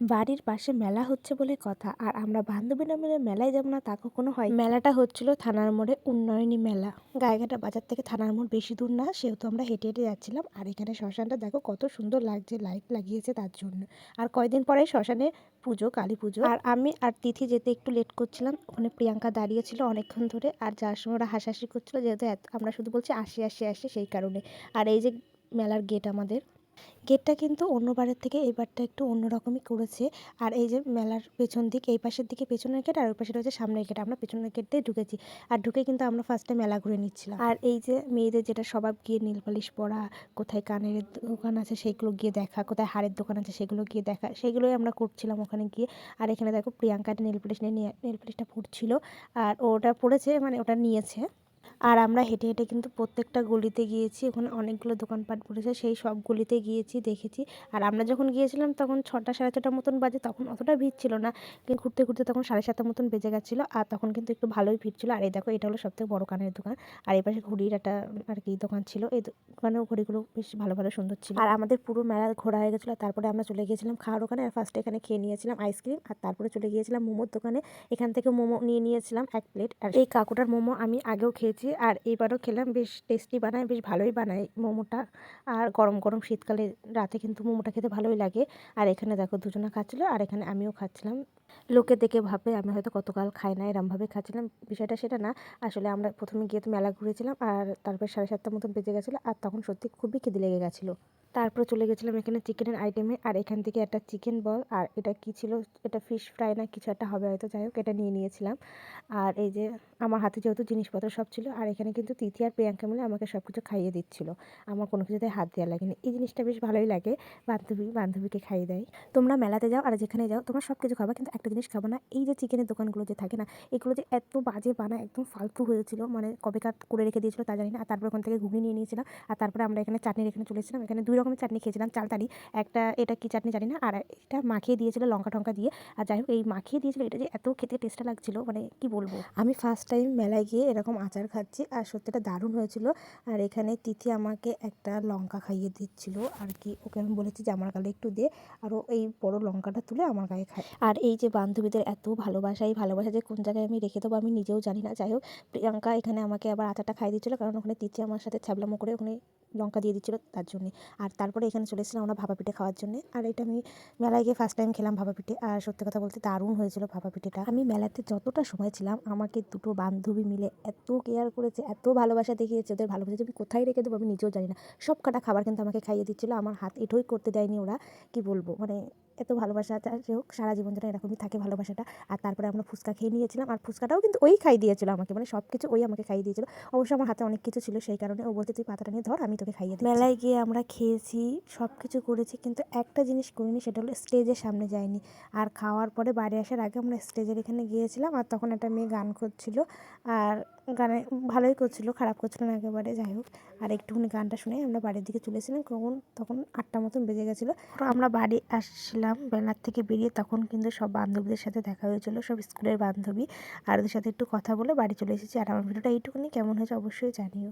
বাড়ির পাশে মেলা হচ্ছে বলে কথা। আর আমরা বান্ধবীরা মিলে মেলায় যাব না তা কখনো হয়। মেলাটা হচ্ছিল থানার মোড়ে উন্নয়নী মেলা। গায়েঘাটা বাজার থেকে থানার মোড় বেশি দূর না, সেহেতু আমরা হেঁটে হেঁটে যাচ্ছিলাম। আর এখানে শ্মশানটা দেখো কত সুন্দর লাগছে, লাইট লাগিয়েছে তার জন্য। আর কয়দিন পরে শ্মশানে পুজো, কালী পুজো। আর আমি আর তিথি যেতে একটু লেট করছিলাম, ওখানে প্রিয়াঙ্কা দাঁড়িয়ে ছিল অনেকক্ষণ ধরে। আর যার সময় ওরা হাসাহাসি করছিল, যেহেতু আমরা শুধু বলছি আসি আসি আসি সেই কারণে। আর এই যে মেলার গেট আমাদের গেটটা কিন্তু অন্যবারের থেকে এইবারটা একটু অন্যরকমই করেছে। আর এই যে মেলার পেছন দিক, এই পাশের দিকে পেছনের গেট, আর ওই পাশে রয়েছে সামনের গেট। আমরা পেছনের গেট দিয়ে ঢুকেছি। আর ঢুকে কিন্তু আমরা ফার্স্টে মেলা ঘুরে নিচ্ছিলাম। আর এই যে মেয়েদের যেটা স্বভাব, গিয়ে নীল পালিশ পরা, কোথায় কানের দোকান আছে সেইগুলো গিয়ে দেখা, কোথায় হাড়ের দোকান আছে সেগুলো গিয়ে দেখা, সেগুলোই আমরা করছিলাম ওখানে গিয়ে। আর এখানে দেখো প্রিয়াঙ্কাটা নীল পালিশ নিয়ে, নীল পালিশটা পড়ছিল আর ওটা পড়েছে মানে ওটা নিয়েছে। আর আমরা হেঁটে হেঁটে কিন্তু প্রত্যেকটা গলিতে গিয়েছি, ওখানে অনেকগুলো দোকানপাট পড়েছে, সেই সব গলিতে গিয়েছি, দেখেছি। আর আমরা যখন গিয়েছিলাম তখন ছটা সাড়ে ছটার মতন বাজে, তখন অতটা ভিড় ছিল না। কিন্তু ঘুরতে ঘুরতে তখন সাড়ে সাতটার মতন বেজে গেছিল, আর তখন কিন্তু একটু ভালোই ভিড় ছিল। আর এই দেখো, এটা হলো সবথেকে বড় কানের দোকান। আর এই পাশে ঘড়ির একটা আর কি দোকান ছিল। এই দোকানেও ঘড়িগুলো বেশ ভালো ভালো সুন্দর ছিল। আর আমাদের পুরো মেলা ঘোরা হয়ে গেছিল তারপরে আমরা চলে গিয়েছিলাম খাওয়ার ওখানে আর ফার্স্টে এখানে খেয়ে নিয়েছিলাম আইসক্রিম আর তারপরে চলে গিয়েছিলাম মোমোর দোকানে। এখান থেকে মোমো নিয়ে নিয়েছিলাম এক প্লেট আর এই কাকুটার মোমো আমি আগেও খেয়েছি আর এইবারও খেলাম, বেশ টেস্টি বানায়, বেশ ভালোই বানায় মোমোটা। আর গরম গরম শীতকালে রাতে কিন্তু মোমোটা খেতে ভালোই লাগে। আর এখানে দেখো দুজনা খাচ্ছিলো, আর এখানে আমিও খাচ্ছিলাম। লোকে দেখে ভাবে, আমি হয়তো কতকাল খাই না এরমভাবে খাচ্ছিলাম। বিষয়টা সেটা না, আসলে আমরা প্রথমে গিয়ে তো মেলা ঘুরেছিলাম, আর তারপর সাড়ে সাতটার মতন বেজে গেছিল, আর তখন সত্যি খুবই খিদে লেগে গেছিল। তারপরে চলে গেছিলাম এখানে চিকেনের আইটেমে। আর এখান থেকে একটা চিকেন বল, আর এটা কি ছিল? এটা ফিশ ফ্রাই না কিছু একটা হবে হয়তো, যাই হোক, এটা নিয়ে নিয়েছিলাম। আর এই যে আমার হাতে যেহেতু জিনিসপত্র সব ছিল, আর এখানে কিন্তু তিথি আর প্রিয়াঙ্কা মিলে আমাকে সব কিছু খাইয়ে দিচ্ছিল। আমার কোনো কিছুতে হাত দেওয়া লাগেনি। এই জিনিসটা বেশ ভালোই লাগে, বান্ধবী, বান্ধবীকে খাইয়ে দেয়। তোমরা মেলাতে যাও, আর যেখানে যাও, তোমরা সব কিছু খাবা, কিন্তু একটা জিনিস খাব না। এই যে চিকেনের দোকানগুলো যে থাকে না, এগুলো যে এত বাজে বানা, একদম ফালতু হয়েছিল মানে কবে কবেকার করে রেখে দিয়েছিল তা জানি না। আর তারপর ওখান থেকে ঘুগনি নিয়ে নিয়েছিলাম, আর তারপরে আমরা এখানে চাটনির এখানে চলেছিলাম এখানে দুই রকমের চাটনি খেয়েছিলাম চালতালি একটা এটা কি চাটনি জানি না আর এটা মাখিয়ে দিয়েছিল লঙ্কা টঙ্কা দিয়ে। আর যাই হোক এই মাখিয়ে দিয়েছিল এটা যে এত খেতে টেস্টটা লাগছিল মানে কি বলব? আমি ফার্স্ট টাইম মেলায় গিয়ে এরকম আচার খাচ্ছি আর সত্যিটা দারুণ হয়েছিল। আর এখানে তিথি আমাকে একটা লঙ্কা খাইয়ে দিচ্ছিল আর কি ওকে আমি বলেছি যে আমার গালে একটু দে। আর ও এই বড় লঙ্কাটা তুলে আমার গায়ে খায়। আর এই যে বান্ধবীদের এত ভালোবাসা এই ভালোবাসা যে কোন জায়গায় আমি রেখে দেবো আমি নিজেও জানি না। যাই হোক প্রিয়াঙ্কা এখানে আমাকে আবার আচারটা খাইয়ে দিচ্ছিল কারণ ওখানে তিথি আমার সাথে ছ্যাবলামো করে ওখানে লঙ্কা দিয়ে দিচ্ছিল তার জন্যে। আর তারপরে এখানে চলে এসেছিলাম আমরা ভাপা পিঠে খাওয়ার জন্য। আর এটা আমি মেলায় গিয়ে ফার্স্ট টাইম খেলাম ভাপা পিঠে। আর সত্যি কথা বলতে দারুণ হয়েছিল ভাপা পিঠেটা। আমি মেলাতে যতটা সময় ছিলাম, আমাকে দুটো বান্ধবী মিলে এত কেয়ার করেছে, এত ভালোবাসা দেখিয়েছে, ওদের ভালোবাসা আমি কোথায় রেখে দেবো আমি নিজেও জানি না। সব কাটা খাবার কিন্তু আমাকে খাইয়ে দিচ্ছিল। আমার হাত এটোই করতে দেয়নি ওরা, কি বলব? মানে এত ভালোবাসা যাই হোক, সারা জীবন যেন এরকমই থাকে ভালোবাসাটা। আর তারপরে আমরা ফুচকা খেয়ে নিয়েছিলাম, আর ফুচকাটাও কিন্তু ওই খাইয়ে দিয়েছিল আমাকে মানে সব কিছু ওই আমাকে খাইয়ে দিয়েছিল। অবশ্য আমার হাতে অনেক কিছু ছিল, সেই কারণে ও বলতে তুই পাতাটা নিয়ে ধর, আমি তোকে খাইয়ে দিই মেলায় গিয়ে আমরা খেয়েছি সব কিছু করেছি, কিন্তু একটা জিনিস করিনি, সেটা হলো স্টেজের সামনে যায়নি আর খাওয়ার পরে বাড়ি আসার আগে আমরা স্টেজের এখানে গিয়েছিলাম, আর তখন একটা মেয়ে গান করছিল, আর গানে ভালোই করছিল, খারাপ করছিল না একেবারে, যাই হোক। আর একটুখানি গানটা শুনে আমরা বাড়ির দিকে চলেছিলাম, কখন, তখন আটটা মতন বেজে গেছিল। আমরা বাড়ি আসছিলাম বেলার থেকে বেরিয়ে তখন কিন্তু সব বান্ধবীদের সাথে দেখা হয়েছিল, সব স্কুলের বান্ধবী। আর ওদের সাথে একটু কথা বলে বাড়ি চলে এসেছি। আর আমার ভিডিওটা এইটুকুনি। কেমন হয়েছে অবশ্যই জানিও।